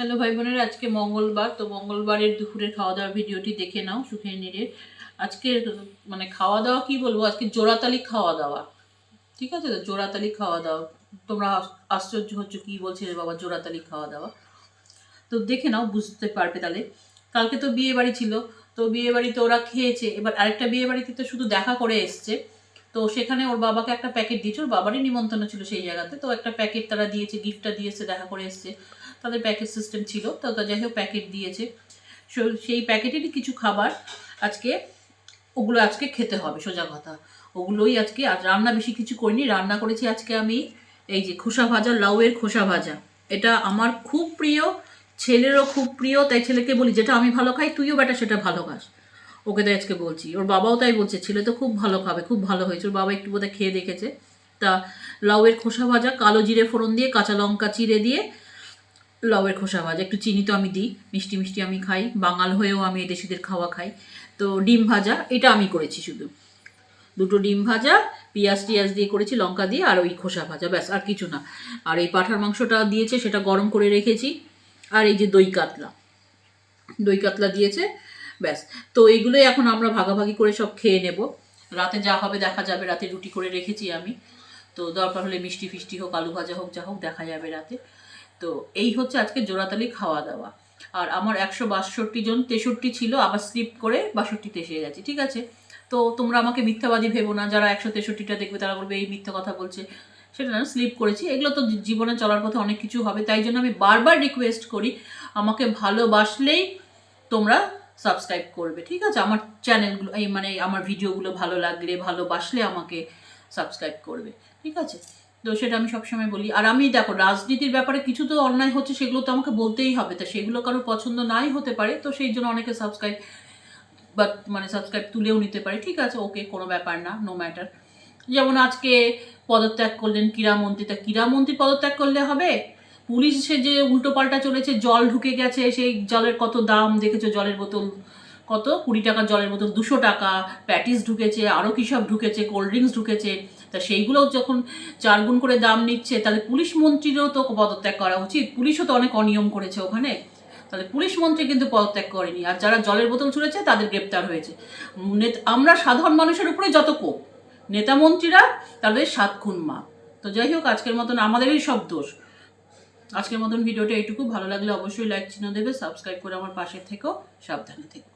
Hello ভাই বোনের, আজকে মঙ্গলবার, তো মঙ্গলবারের দুপুরের খাওয়া দাওয়ার ভিডিওটি দেখে নাও সুখে নিরে আজকে মানে খাওয়া দাওয়া কি বলব? আজকে জোড়াতালি খাওয়া দাওয়া ঠিক আছে তো? জোড়াতালি খাওয়া দাওয়া তোমরা আশ্চর্য হচ্ছ কি বলছে বাবা, জোড়াতালি খাওয়া দাওয়া তো দেখে নাও, বুঝতে পারবে তাহলে। কালকে তো বিয়ে বাড়ি ছিল, তো বিয়ে বাড়িতে ওরা খেয়েছে। এবার আরেকটা বিয়ে বাড়িতে তো শুধু দেখা করে এসছে। তো সেখানে ওর বাবাকে একটা প্যাকেট দিয়েছে, ওর বাবারই নিমন্ত্রণ ছিল সেই জায়গাতে, তো একটা প্যাকেট তারা দিয়েছে গিফটটা দিয়েছে, দেখা করে এসছে। তাদের প্যাকেট সিস্টেম ছিল, তো যাই হোক প্যাকেট দিয়েছে। সেই প্যাকেটেরই কিছু খাবার আজকে, ওগুলো আজকে খেতে হবে, সোজা কথা। ওগুলোই আজকে, আজ রান্না বেশি কিছু করিনি, রান্না করেছি আজকে আমি এই যে খোসা ভাজা, লাউয়ের খোসা ভাজা। এটা আমার খুব প্রিয়, ছেলেরও খুব প্রিয়, তাই ছেলেকে বলি, যেটা আমি ভালো খাই, তুইও বেটা সেটা ভালো খাস। ওকে তো আজকে বলছি। ওর বাবাও তাই বলছে, ছেলে তো খুব ভালো খাবে, খুব ভালো হয়েছে। ওর বাবা একটু বোধহয় খেয়ে দেখেছে। তা লাউয়ের খোসা ভাজা, কালো জিরে ফোড়ন দিয়ে, কাঁচা লঙ্কা চিড়ে দিয়ে লাউয়ের খোসা ভাজা। একটু চিনি তো আমি দিই, মিষ্টি মিষ্টি আমি খাই, বাঙাল হয়েও আমি দেশিদের খাওয়া খাই। তো ডিম ভাজা, এটা আমি করেছি শুধু। দুটো ডিম ভাজা, পেঁয়াজ টিয়াজ দিয়ে করেছি, লঙ্কা দিয়ে, আর ওই খোসা ভাজা, ব্যাস, আর কিছু না। আর এই পাঠার মাংসটা দিয়েছে, সেটা গরম করে রেখেছি। আর এই যে দই কাতলা দই কাতলা দিয়েছে। ব্যাস। তো এইগুলোই এখন আমরা ভাগাভাগি করে সব খেয়ে নেব। রাতে যা হবে দেখা যাবে, রাতে রুটি করে রেখেছি আমি। তো দরকার হলে মিষ্টি ফিষ্টি হোক, আলু ভাজা হোক, যা হোক দেখা যাবে রাতে। তো এই হচ্ছে আজকে জোড়াতালি খাওয়া দাওয়া আর আমার একশো বাষট্টি জন তেষট্টি ছিল, আবার স্লিপ করে বাষট্টিতে এসে গেছে, ঠিক আছে? তো তোমরা আমাকে মিথ্যাবাদী ভেবো না, যারা একশো তেষট্টিটা দেখবে তারা বলবে, এই মিথ্যা কথা বলছে। সেটা না স্লিপ করেছি। এগুলো তো জীবনে চলার পথে অনেক কিছু হবে, তাই জন্য আমি বারবার রিকোয়েস্ট করি, আমাকে ভালোবাসলেই তোমরা সাবস্ক্রাইব করবে, ঠিক আছে? আমার চ্যানেলগুলো, এই মানে আমার ভিডিওগুলো ভালো লাগলে, ভালোবাসলে আমাকে সাবস্ক্রাইব করবে, ঠিক আছে? তো সেটা আমি সবসময় বলি। আর আমি দেখো, রাজনীতির ব্যাপারে কিছু তো অন্যায় হচ্ছে, সেগুলো তো আমাকে বলতেই হবে। তা সেগুলো কারও পছন্দ নাই হতে পারে, তো সেই জন্য অনেকে সাবস্ক্রাইব বা মানে সাবস্ক্রাইব তুলেও নিতে পারে, ঠিক আছে? ওকে, কোনো ব্যাপার না নো ম্যাটার যেমন আজকে পদত্যাগ করলেন ক্রীড়ামন্ত্রী, তা ক্রীড়ামন্ত্রী পদত্যাগ করলে হবে? পুলিশ যে উল্টো পাল্টা চলেছে, জল ঢুকে গেছে, সেই জলের কত দাম দেখেছ? জলের বোতল কত? কুড়ি টাকার জলের বোতল, দুশো টাকা, প্যাটিস ঢুকেছে আরও কী সব ঢুকেছে, কোল্ড ড্রিঙ্কস ঢুকেছে। তা সেইগুলোও যখন চারগুণ করে দাম নিচ্ছে, তাহলে পুলিশ মন্ত্রীরও তো পদত্যাগ করা উচিত। পুলিশও তো অনেক অনিয়ম করেছে ওখানে। তাহলে পুলিশ মন্ত্রী কিন্তু পদত্যাগ করেনি। আর যারা জলের বোতল ছুঁড়েছে, তাদের গ্রেপ্তার হয়েছে। আমরা সাধারণ মানুষের উপরে যত কোপ, নেতা মন্ত্রীরা তাদের সাত খুন মা তো যাই হোক, আজকের মতন আমাদেরই সব দোষ। আজকের মতন ভিডিওটা এইটুকু। ভালো লাগলে অবশ্যই লাইক চিহ্ন দেবে সাবস্ক্রাইব করে আমার পাশে থেকেও সাবধানে থেকো।